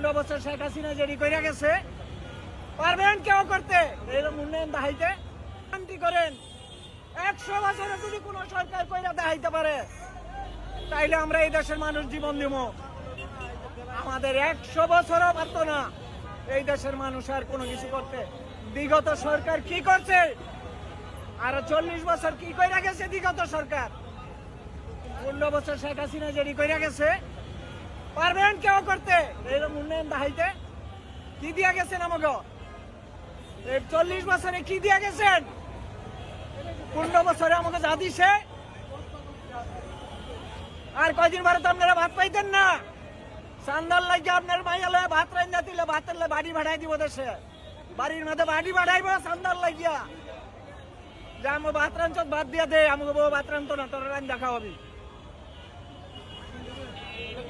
পনেরো বছর শেখ হাসিনা গেছে, পারবেন কেউ করতে? এইরকম উন্নয়ন দেখাইতে? শান্তি করেন। একশো বছরে যদি সরকার কইরা দেখাইতে পারে, তাইলে আমরা এই দেশের মানুষ জীবন দিব। আমাদের একশো বছরও পারত না এই দেশের মানুষ আর কোনো কিছু করতে। বিগত সরকার কি করছে? আর চল্লিশ বছর কি কইরা গেছে বিগত সরকার? পনেরো বছর শেখ হাসিনা যেটি কইরা গেছে পারবেন কেউ করতে? এরকম উন্নয়ন দেখাইতে কি দিয়া গেছেন আমাকে চল্লিশ বছরে কি দিয়া গেছেন? পনেরো বছরে আমাকে যা দিছে। আর কয়দিন বারে তো আপনারা ভাত পাইতেন না? চান্দার লাগে আপনার মাইয়ালে ভাত রান্না দিলে ভাতের লে বাড়ি ভাড়াই দিব দেশে। বাড়ির মধ্যে বাড়ি ভাড়াইব চান্দার লাগিয়া। যে আমি ভাত রাঞ্চত ভাত দিয়া দে আমাকে বউ ভাত রান্ধতো না, তোর রান দেখা হবি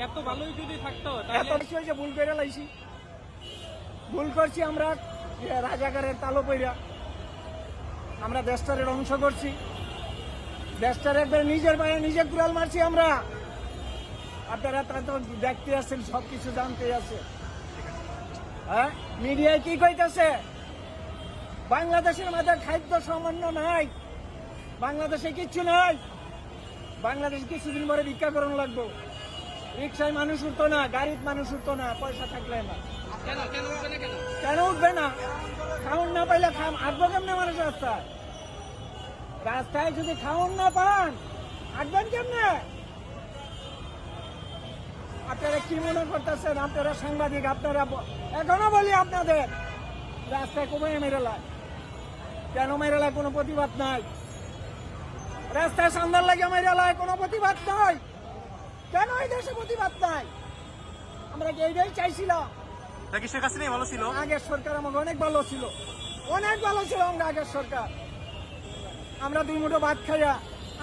এত ভালোই যদি থাকতো এত হয়েছে, ভুল করে লাইছি। ভুল করছি আমরা তালো পইরা। আমরা দেশটারের অংশ করছি। দেশটার একবার নিজের নিজে কুড়াল মারছি আমরা। আপনারা তা তো দেখতে সব কিছু জানতে আছে। হ্যাঁ? মিডিয়ায় কি কইতেছে? বাংলাদেশের মাঝে খাদ্য সামান্য নাই। বাংলাদেশে কিচ্ছু নাই। বাংলাদেশে কিছুদিন পরে ভিক্ষা লাগবো। রিক্সায় মানুষ উঠতো না গাড়িতে মানুষ উঠতো না পয়সা থাকলে না। কেন? উঠবে না কেন? না? খাউন না পাইলে খাম আসব কেমনে মানুষ রাস্তায়? রাস্তায় যদি খাউন না পান আসবেন কেমনে? আপনারা কি মনে করতেছেন? আপনারা সাংবাদিক আপনারা এখনও বলি আপনাদের রাস্তায় কমে মেরে লায়। কেন মেরে লায়? কোনো প্রতিবাদ নাই। রাস্তায় সান্দার লাগে মেরে লায় কোনো প্রতিবাদ নাই। কেন এই দেশে প্রতিবাদ নাই? আমরা কি এইটাই চাইছিলাম? নাকি শেখ হাসিনাই ভালো ছিল? আগের সরকার আমাকে অনেক ভালো ছিল। অনেক ভালো ছিল আমরা আগের সরকার। আমরা দুই মুঠো ভাত খাইয়া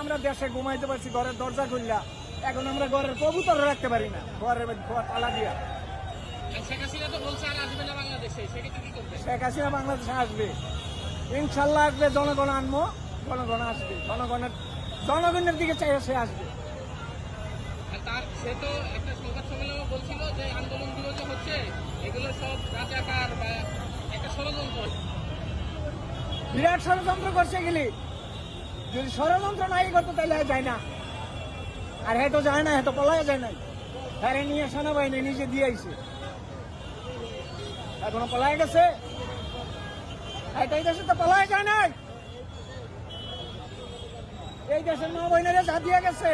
আমরা দেশে ঘুমাইতে পারছি ঘরের দরজা খুললা। এখন আমরা ঘরের কবুতর রাখতে পারি না। ঘরের ঘর তালা দিয়া। শেখ হাসিনা তো বলছে আর আসবে না বাংলাদেশে শেখ হাসিনা বাংলাদেশে আসবে। ইনশাল্লাহ আসবে জনগণ আনব জনগণ আসবে। জনগণের জনগণের দিকে চাই সে আসবে। তার সে তো একটা সংবাদ সম্মেলনে বলছিল যে আন্দোলনগুলো যে হচ্ছে, এগুলো সব রাজাকার বা একটা ষড়যন্ত্র। বিরাট ষড়যন্ত্র করছে গেলি। যদি ষড়যন্ত্র নাই করতো তাহলে যায় না। আর হ্যাঁ তো যায় না হ্যাঁ তো পলায় যায় নাই হ্যাঁ নিয়ে সেনাবাহিনী নিজে দিয়ে আইছে। এখনও পলায় গেছে? এই দেশে তো পলায় যায় নাই। এই দেশের মা বোনেরা যা দিয়ে গেছে।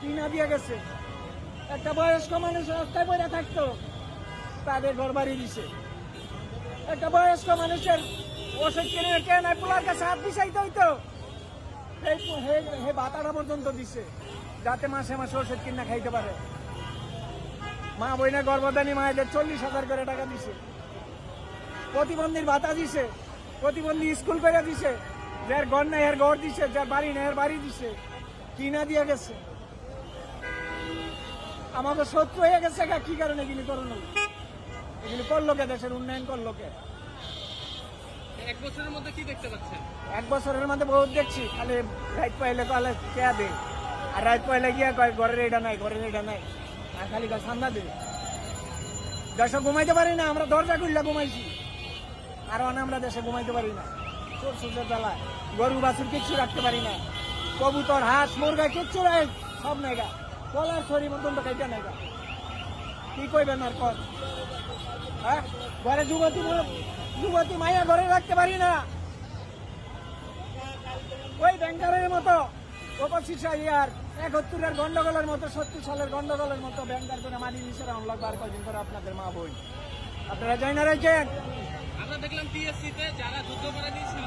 কি না দিয়ে গেছে। একটা বয়স্ক মানুষ রাস্তায় পড়ে থাকতো, তাদের ঘর বাড়ি দিছে। একটা বয়স্ক মানুষের ওষুধ কিনে কেনে পোলার কাছে হাত দিছাইতে হইতো। হে বাতাটা পর্যন্ত দিছে, যাতে মাসে মাসে ওষুধ কিনে খাইতে পারে। মা বইনা গর্ভধানী মায়েদের চল্লিশ হাজার করে টাকা দিছে। প্রতিবন্ধীর ভাতা দিছে, প্রতিবন্ধী স্কুল করে দিছে, যার ঘর নাই এর ঘর দিছে, যার বাড়ি নাই এর বাড়ি দিছে, কিনা দিয়ে গেছে। আমাদের শত্রু হয়ে গেছে কি কারণে এগুলি করল এগুলি করল কে দেশের উন্নয়ন করল কে? এক বছরের মধ্যে কি দেখতে পাচ্ছেন? এক বছরের মধ্যে বহুত দেখছি খালি রাইত পাইলে কলে কে দে আর রাইট পাইলে গিয়া কয় ঘরের এটা নাই ঘরের এটা নাই। আর খালি কয় সান্দা দে। দেশে ঘুমাইতে পারি না আমরা দরজা খুললে ঘুমাইছি। আর অনে আমরা দেশে ঘুমাইতে পারি না। চোর সূর্যের জ্বালায়। গরু বাছুর কিচ্ছু রাখতে পারি না। কবুতর হাঁস মুরগা কিচ্ছু সব নাইগা কলার ছড়ি মতন তো খাইতে নাইগা কি কইবেন আর কর? হ্যাঁ? ঘরে যুবতী যুবতী মাইয়া ঘরে রাখতে পারি না। ওই ব্যাংকারের মতো উপশিষা ইয়ার একত্তরের গন্ডগোলের মতো, সত্তর সালের গন্ডগোলের মতো ব্যাংকার করে মাটি নিচের আম লাগবে আর কয়দিন করে আপনাদের মা বই। আপনারা যাই না রাখেন আমরা দেখলাম টিএসসি তে যারা যুদ্ধ করে দিয়েছে